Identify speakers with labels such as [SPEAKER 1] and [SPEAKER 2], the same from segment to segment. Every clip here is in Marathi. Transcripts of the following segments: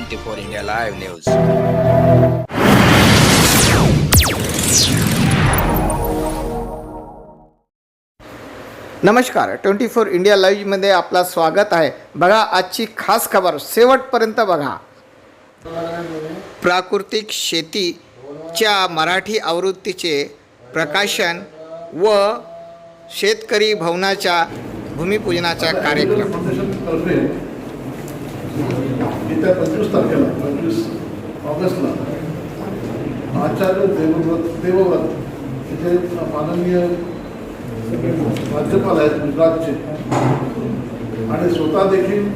[SPEAKER 1] Twenty four India live news.
[SPEAKER 2] नमस्कार ट्वेंटी फोर इंडिया लाईव्हमध्ये आपला स्वागत आहे. बघा आजची खास खबर शेवटपर्यंत बघा. प्राकृतिक शेतीच्या मराठी आवृत्तीचे प्रकाशन व शेतकरी भवनाच्या भूमिपूजनाचा कार्यक्रम.
[SPEAKER 3] येत्या पंचवीस तारखेला पंचवीस ऑगस्टला आचार्य देवव्रत देवव्रत इथे माननीय राज्यपाल आहेत गुजरातचे. आणि स्वतः देखील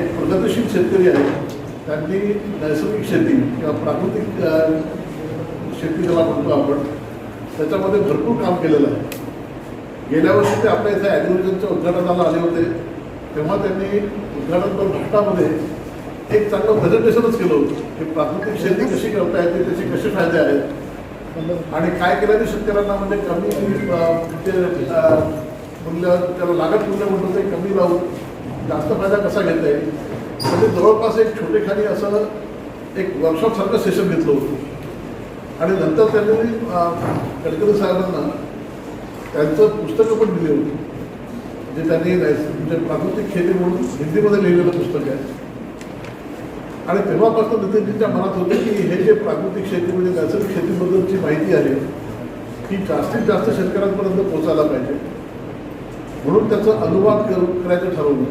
[SPEAKER 3] एक प्रगतीशील शेतकरी आहे. त्यांनी नैसर्गिक शेती किंवा प्राकृतिक शेती ज्याला म्हणतो आपण त्याच्यामध्ये भरपूर काम केलेलं आहे. गेल्या वर्षी ते आपल्या इथे ॲग्रिकल्चरच्या उद्घाटनाला आले होते. तेव्हा त्यांनी उद्घाटनपर भाषणामध्ये एक चांगलं प्रेझेंटेशनच केलं होतं. की प्राकृतिक शेती कशी करता येते त्याचे कसे फायदे आहेत? आणि काय केल्याने शेतकऱ्यांना म्हणजे कमी ते मूल्य त्याला लागत मूल्य म्हणतो ते कमी लावून जास्त फायदा कसा घेता येईल म्हणजे जवळपास एक छोटेखानी असं एक वर्कशॉपसारखं सेशन घेतलं होतं. आणि नंतर त्यांनी गडकरी साहेबांना त्यांचं पुस्तकं पण दिली होती. जे त्यांनी नैस- म्हणजे प्राकृतिक शेती म्हणून हिंदीमध्ये लिहिलेलं पुस्तक आहे. आणि तेव्हापासून नितीनजींच्या मनात होते की हे जे प्राकृतिक शेती म्हणजे नैसर्गिक शेतीबद्दलची माहिती आहे ती जास्तीत जास्त शेतकऱ्यांपर्यंत पोहोचायला पाहिजे. म्हणून त्याचं अनुवाद कर- करायचं ठरवलं.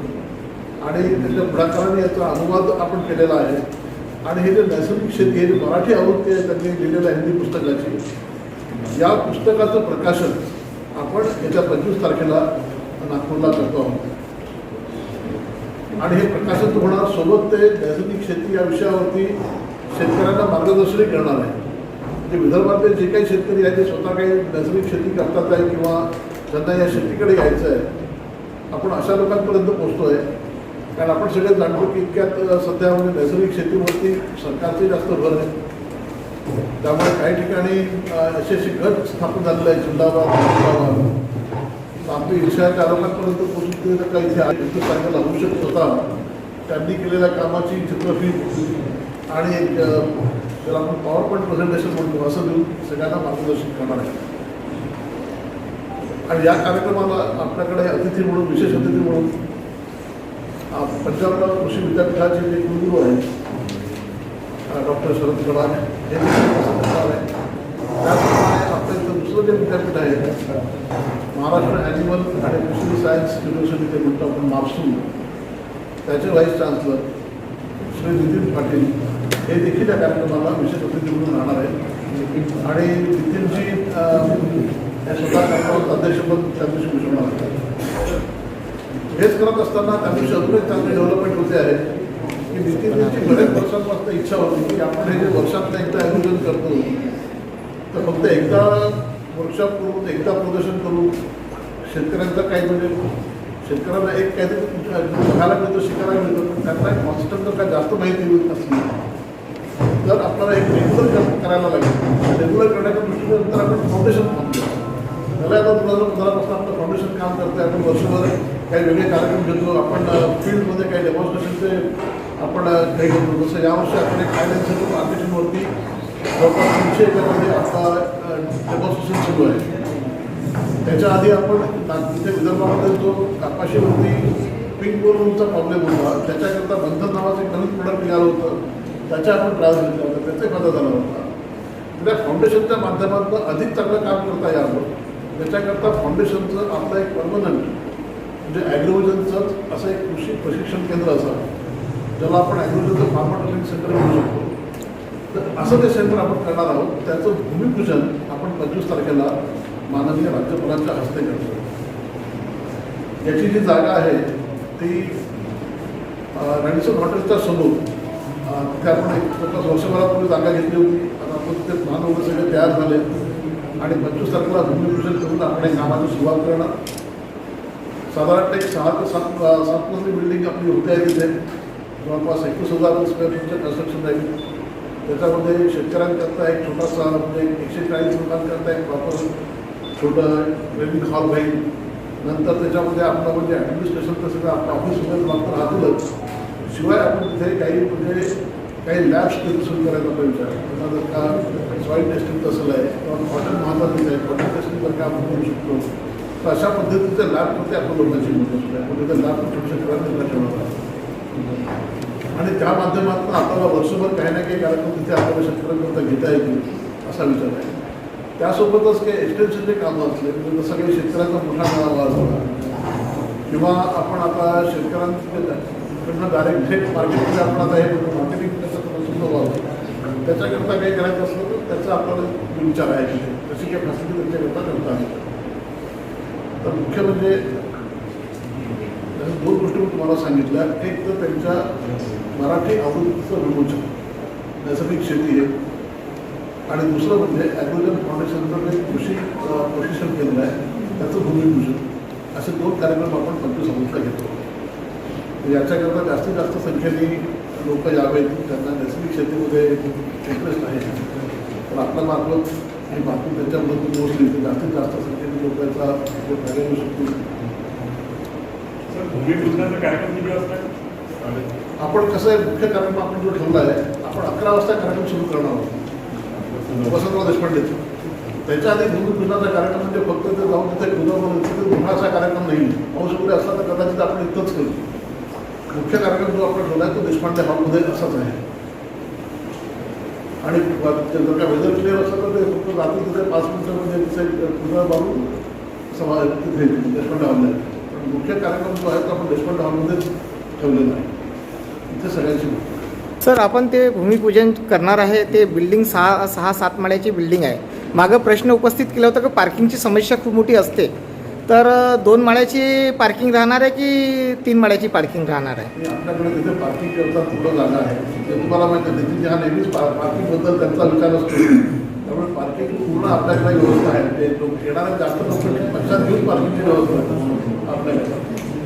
[SPEAKER 3] आणि त्याच्या पुढाकाराने याचा अनुवाद आपण केलेला आहे. आणि हे जे नैसर्गिक शेती हे जे मराठी आवृत्ती आहे त्यांनी लिहिलेलं हिंदी पुस्तकाची या पुस्तकाचं प्रकाशन आपण येत्या पंचवीस तारखेला नागपूरला करतो आहोत आणि हे प्रकाशित होणार सोबत ते नैसर्गिक शेती या विषयावरती शेतकऱ्यांना मार्गदर्शनही करणार आहे. म्हणजे विदर्भातले जे काही शेतकरी आहेत ते स्वतः काही नैसर्गिक शेती करतात आहे किंवा त्यांना या शेतीकडे यायचं आहे आपण अशा लोकांपर्यंत पोहोचतो आहे कारण आपण सगळे जाणतो की इतक्यात सध्या म्हणजे नैसर्गिक शेतीवरती सरकारचे जास्त भर आहे. त्यामुळे काही ठिकाणी असे असे गट स्थापन झालेले आहे जिल्हावार जिल्हावार आपली विषयाच्या लोकांपर्यंत पोहोचून काही इथे आहे सांगायला होऊ शकत होता. त्यांनी केलेल्या कामाची चित्रफित आणि एक त्याला आपण पॉवर पॉईंट प्रेझेंटेशन म्हणतो असं देऊन सगळ्यांना मार्गदर्शन करणार आहे. आणि या कार्यक्रमाला आपल्याकडे अतिथी म्हणून विशेष अतिथी म्हणून पंजाबराव कृषी विद्यापीठाचे जे कुलगुरू आहेत डॉक्टर शरद गडाख हे देखील त्याचप्रमाणे आपलं इथं दुसरं जे विद्यापीठ आहे महाराष्ट्र ॲनिमल आणि फिशरी सायन्स युनिव्हर्सिटी ते म्हणतो आपण मापसून. त्याचे व्हाईस चान्सलर श्री नितीन पाटील हे देखील या कार्यक्रमाला विशेष अतिथी म्हणून राहणार आहेत. आणि नितीनजी अं, स्वतः कार्यक्रमात अध्यक्षपद त्या दिवशी भूषवणार आहेत. हेच करत असताना त्या दिवशी अजून एक चांगली डेव्हलपमेंट होते आहे. की नितीनजींची बऱ्याच वर्षांपासून इच्छा होती की आपण हे जे वर्षातनं एकदा आयोजन करतो तर फक्त एकदा वर्कशॉप करू एकदा प्रदर्शन करू शेतकऱ्यांचं काही म्हणजे शेतकऱ्यांना एक काहीतरी बघायला मिळतं शिकायला मिळतं. पण त्यांना एक कॉन्स्टंट जर काय जास्त माहिती होत नसली तर आपल्याला एक रेग्युलर करायला लागेल रेग्युलर करण्याच्या दृष्टीने नंतर आपण फाउंडेशन थांबतो त्याला आता दोन हजार पंधरापासून आपलं फाउंडेशन काम करतं आपण वर्षभर काही वेगळे कार्यक्रम घेतो आपण फील्डमध्ये काही डेमॉन्स्ट्रेशनचे आपण अ, काही घेतो. जसं यावर्षी आपण एक फायनान्शियल मार्केटिंगवरती जवळपास तीनशे एकरमध्ये आपला डेमॉन्स्ट्रेशन सुरू आहे. त्याच्या आधी आपण ना- इथे विदर्भामध्ये जो कपाशीवरती पिंक बोलूनचा प्रॉब्लेम होता त्याच्याकरता बंधन नावाचं एक नवीन प्रोडक्ट निघालं होतं. त्याच्या आपण त्रास घेतला होता त्याचाही फायदा झाला होता. त्या फाउंडेशनच्या माध्यमातून अधिक चांगलं काम करता यावं. त्याच्याकरता फाउंडेशनचं आपलं एक परमनंट म्हणजे ॲग्रोव्हिजनचंच असं एक कृषी प्रशिक्षण केंद्र असावं ज्याला आपण ॲग्रोव्हिजनचं फार्मर ट्रेनिंग सेंटर म्हणू शकतो. तर असं ते सेंटर आपण करणार आहोत. त्याचं भूमिपूजन आपण पंचवीस तारखेला माननीय राज्यपालांच्या हस्ते करतो. याची जी जागा आहे ती रणसर हॉटेलच्या समोर तिथे आपण एक जवळपास वर्षभरापूर्वी जागा घेतली होती. आता आपण तिथे महानगर सगळे तयार झाले. आणि पंचवीस तारखेला भूमिपूजन करून आपण कामाची सुरुवात करणार. साधारणतः एक सहा ते सात सात मजली बिल्डिंग आपली होते आहे तिथे. जवळपास एकवीस हजार स्क्वेअर फूटचं कन्स्ट्रक्शन राहील त्याच्यामध्ये शेतकऱ्यांकरता एक छोटासा म्हणजे एक एकशे चाळीस लोकांकरता एक प्रॉपर छोटं ट्रेनिंग हॉल होईल. नंतर त्याच्यामध्ये आपलं म्हणजे ॲडमिनिस्ट्रेशन तर आपलं ऑफिस वगैरे मात्र राहतीलच. शिवाय आपण तिथे काही म्हणजे काही लॅब्स तिथे सुरू करायचा आपला विचार आहे. जर का सॉईल टेस्टिंग तसं आहे किंवा कॉटन महत्त्वाचं आहे कॉटन टेस्टिंग तर काय आपण करू शकतो तर अशा पद्धतीचं लॅबमध्ये आपण लोकांची मदत होते. आपण तिथे लॅब छोटे शेतकऱ्यांना ठेवणार आणि त्या माध्यमातून आपल्याला वर्षभर काही ना काही कार्यक्रम तिथे आपल्याला शेतकऱ्यांकरता घेता येतील असा विचार आहे. त्यासोबतच काही एक्सटेन्शनचे कामं असले म्हणजे जसं काही शेतकऱ्यांचा मोठा मेळावा असला किंवा आपण आता शेतकऱ्यांकडनं डायरेक्ट थेट मार्केटमध्ये आपण आता हे मार्केटिंग त्याचं सुद्धा त्याच्याकरता काही करायचं असलं तर त्याचा आपल्याला विचार आहे. तिथे तशी काही फॅसिलिटी त्यांच्याकरता करता आली तर मुख्य म्हणजे दोन गोष्टी मी तुम्हाला सांगितल्या. एक तर त्यांच्या मराठी आवृत्तीचं विमोचन. नैसर्गिक शेती आहे. आणि दुसरं म्हणजे ॲग्रोजन फाउंडेशनचं जे कृषी प्रशिक्षण केंद्र आहे. त्याचं भूमिपूजन. असे दोन कार्यक्रम आपण पंचवीस ऑगस्टला घेतो याच्याकरता जास्तीत जास्त संख्येने लोक यावेत. त्यांना नैसर्गिक शेतीमध्ये इंटरेस्ट आहे. तर आपल्या मार्फत ही बातमी त्यांच्याबद्दल पोहोचली तर जास्तीत जास्त संख्येने लोक याचा उपयोग फायदा घेऊ
[SPEAKER 4] भूमिपूजनाचा कार्यक्रम किती वाजता आहे?
[SPEAKER 3] आपण कसं आहे मुख्य कार्यक्रम आपण जो ठेवला आहे आपण अकरा वाजता कार्यक्रम सुरू करणार आहोत. वसंतराव देशपांडे त्याच्या आधी भूमिपूजनाचा कार्यक्रम म्हणजे फक्त ते जाऊन तिथे पूजा म्हणून तिथे मोठासा कार्यक्रम नाही. पाऊस वगैरे असला तर कदाचित आपण इथंच करू. मुख्य कार्यक्रम जो आपण ठेवला आहे तो देशपांडे हॉलमध्ये असाच आहे. आणि जर का वेदर क्लिअर असलं तर ते फक्त रात्री तिथे पाच मिनिटामध्ये म्हणजे तिथे पूजा बांधून सभा तिथे देशपांडे हॉलला पण मुख्य कार्यक्रम जो आहे तो आपण देशपांडे हॉलमध्येच ठेवलेला आहे. इथे सगळ्यांची
[SPEAKER 2] सर आपण ते भूमिपूजन करणार आहे ते बिल्डिंग सहा सहा सात माळ्याची बिल्डिंग आहे. मागं प्रश्न उपस्थित केला होता की पार्किंगची समस्या खूप मोठी असते. तर दोन माळ्याची पार्किंग राहणार आहे की तीन माळ्याची पार्किंग राहणार आहे?
[SPEAKER 3] आपल्याकडे तिथे पार्किंग करता थोडं जागा आहे. ते तुम्हाला माहिती आहे तिथे हा नेहमीच पार्किंगबद्दल त्यांचा विचार असतो. त्यामुळे पार्किंग पूर्ण आपल्याकडे व्यवस्था आहे. ते लोक येणारे जास्त लोक घेऊन पार्किंगची व्यवस्था आहे. आपल्याकडे.